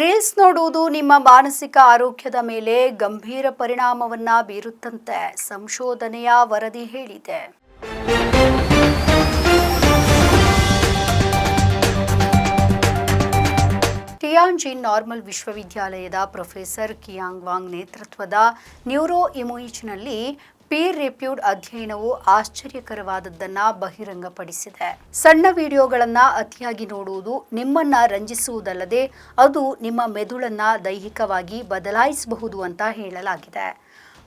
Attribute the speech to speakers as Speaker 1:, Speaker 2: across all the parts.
Speaker 1: Reels ನೋಡುವುದು ನಿಮ್ಮ ಮಾನಸಿಕ ಆರೋಗ್ಯದ ಮೇಲೆ ಗಂಭೀರ ಪರಿಣಾಮವನ್ನ ಬೀರುತ್ತಂತೆ, ಸಂಶೋಧನೆಯ ವರದಿ ಹೇಳಿದೆ. ಟಿಯಾನ್ಜಿನ್ ನಾರ್ಮಲ್ ವಿಶ್ವವಿದ್ಯಾಲಯದ ಪ್ರೊಫೆಸರ್ ಕಿಯಾಂಗ್ ವಾಂಗ್ ನೇತೃತ್ವದ ನ್ಯೂರೋ ಇಮೋಯಿಚ್ನಲ್ಲಿ ಪೀರ್ ರಿಪ್ಯೂಡ್ ಅಧ್ಯಯನವು ಆಶ್ಚರ್ಯಕರವಾದದ್ದನ್ನ ಬಹಿರಂಗಪಡಿಸಿದೆ. ಸಣ್ಣ ವಿಡಿಯೋಗಳನ್ನ ಅತಿಯಾಗಿ ನೋಡುವುದು ನಿಮ್ಮನ್ನ ರಂಜಿಸುವುದಲ್ಲದೆ ಅದು ನಿಮ್ಮ ಮೆದುಳನ್ನ ದೈಹಿಕವಾಗಿ ಬದಲಾಯಿಸಬಹುದು ಅಂತ ಹೇಳಲಾಗಿದೆ.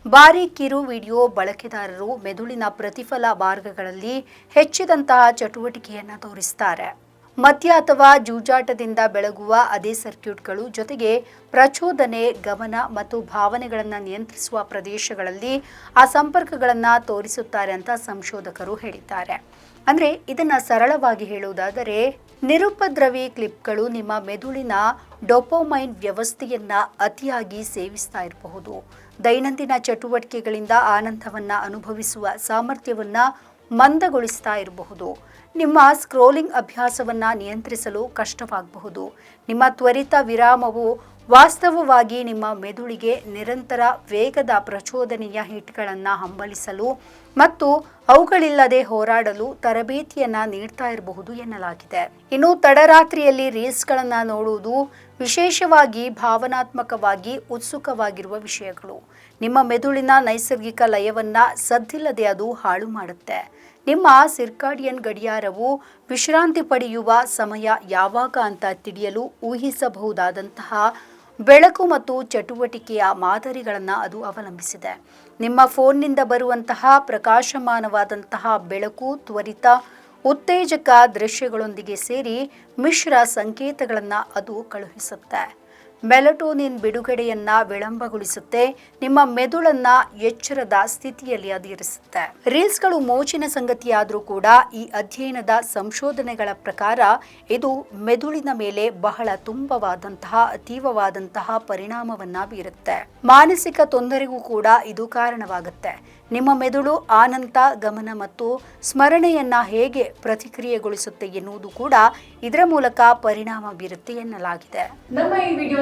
Speaker 1: ಭಾರಿ ಕಿರು ವಿಡಿಯೋ ಬಳಕೆದಾರರು ಮೆದುಳಿನ ಪ್ರತಿಫಲ ಮಾರ್ಗಗಳಲ್ಲಿ ಹೆಚ್ಚಿದಂತಹ ಚಟುವಟಿಕೆಯನ್ನು ತೋರಿಸ್ತಾರೆ. ಮದ್ಯ ಅಥವಾ ಜೂಜಾಟದಿಂದ ಬೆಳಗುವ ಅದೇ ಸರ್ಕ್ಯೂಟ್ಗಳು ಜೊತೆಗೆ ಪ್ರಚೋದನೆ, ಗಮನ ಮತ್ತು ಭಾವನೆಗಳನ್ನು ನಿಯಂತ್ರಿಸುವ ಪ್ರದೇಶಗಳಲ್ಲಿ ಆ ಸಂಪರ್ಕಗಳನ್ನು ತೋರಿಸುತ್ತಾರೆ ಅಂತ ಸಂಶೋಧಕರು ಹೇಳಿದ್ದಾರೆ. ಅಂದರೆ ಇದನ್ನು ಸರಳವಾಗಿ ಹೇಳುವುದಾದರೆ, ನಿರುಪದ್ರವಿ ಕ್ಲಿಪ್ಗಳು ನಿಮ್ಮ ಮೆದುಳಿನ ಡೊಪೋಮೈನ್ ವ್ಯವಸ್ಥೆಯನ್ನ ಅತಿಯಾಗಿ ಸೇವಿಸ್ತಾ ಇರಬಹುದು. ದೈನಂದಿನ ಚಟುವಟಿಕೆಗಳಿಂದ ಆನಂದವನ್ನು ಅನುಭವಿಸುವ ಸಾಮರ್ಥ್ಯವನ್ನ ಮಂದಗೊಳಿಸ್ತಾ ಇರಬಹುದು. ನಿಮ್ಮ ಸ್ಕ್ರೋಲಿಂಗ್ ಅಭ್ಯಾಸವನ್ನು ನಿಯಂತ್ರಿಸಲು ಕಷ್ಟವಾಗಬಹುದು. ನಿಮ್ಮ ತ್ವರಿತ ವಿರಾಮವು ವಾಸ್ತವವಾಗಿ ನಿಮ್ಮ ಮೆದುಳಿಗೆ ನಿರಂತರ ವೇಗದ ಪ್ರಚೋದನೆಯ ಹಿಟ್ಗಳನ್ನು ಹಂಬಲಿಸಲು ಮತ್ತು ಅವುಗಳಿಲ್ಲದೆ ಹೋರಾಡಲು ತರಬೇತಿಯನ್ನು ನೀಡ್ತಾ ಇರಬಹುದು ಎನ್ನಲಾಗಿದೆ. ಇನ್ನು ತಡರಾತ್ರಿಯಲ್ಲಿ ರೀಲ್ಸ್ಗಳನ್ನು ನೋಡುವುದು ವಿಶೇಷವಾಗಿ ಭಾವನಾತ್ಮಕವಾಗಿ ಉತ್ಸುಕವಾಗಿರುವ ವಿಷಯಗಳು. ನಿಮ್ಮ ಮೆದುಳಿನ ನೈಸರ್ಗಿಕ ಲಯವನ್ನು ಸದ್ದಿಲ್ಲದೆ ಅದು ಹಾಳು ಮಾಡುತ್ತೆ. ನಿಮ್ಮ ಸಿರ್ಕಾಡಿಯನ್ ಗಡಿಯಾರವು ವಿಶ್ರಾಂತಿ ಪಡೆಯುವ ಸಮಯ ಯಾವಾಗ ಅಂತ ತಿಳಿಯಲು ಊಹಿಸಬಹುದಾದಂತಹ ಬೆಳಕು ಮತ್ತು ಚಟುವಟಿಕೆಯ ಮಾದರಿಗಳನ್ನು ಅದು ಅವಲಂಬಿಸಿದೆ. ನಿಮ್ಮ ಫೋನ್ನಿಂದ ಬರುವಂತಹ ಪ್ರಕಾಶಮಾನವಾದಂತಹ ಬೆಳಕು, ತ್ವರಿತ, ಉತ್ತೇಜಕ ದೃಶ್ಯಗಳೊಂದಿಗೆ ಸೇರಿ ಮಿಶ್ರ ಸಂಕೇತಗಳನ್ನು ಅದು ಕಳುಹಿಸುತ್ತೆ. ಮೆಲಟೋನಿನ್ ಬಿಡುಗಡೆಯನ್ನ ವಿಳಂಬಗೊಳಿಸುತ್ತೆ. ನಿಮ್ಮ ಮೆದುಳನ್ನ ಎಚ್ಚರದ ಸ್ಥಿತಿಯಲ್ಲಿ ಅದಿರಿಸುತ್ತೆ ರೀಲ್ಸ್ಗಳು ಮೋಚಿನ ಸಂಗತಿಯಾದರೂ ಕೂಡ ಈ ಅಧ್ಯಯನದ ಸಂಶೋಧನೆಗಳ ಪ್ರಕಾರ ಇದು ಮೆದುಳಿನ ಮೇಲೆ ಬಹಳ ತುಂಬವಾದಂತಹ, ಅತೀವವಾದಂತಹ ಪರಿಣಾಮವನ್ನ ಬೀರುತ್ತೆ. ಮಾನಸಿಕ ತೊಂದರೆಗೂ ಕೂಡ ಇದು ಕಾರಣವಾಗುತ್ತೆ. ನಿಮ್ಮ ಮೆದುಳು ಆನಂತ ಗಮನ ಮತ್ತು ಸ್ಮರಣೆಯನ್ನ ಹೇಗೆ ಪ್ರತಿಕ್ರಿಯೆಗೊಳಿಸುತ್ತೆ ಎನ್ನುವುದು ಕೂಡ ಇದರ ಮೂಲಕ ಪರಿಣಾಮ ಬೀರುತ್ತೆ ಎನ್ನಲಾಗಿದೆ.
Speaker 2: ನಮ್ಮ ಈ ವಿಡಿಯೋ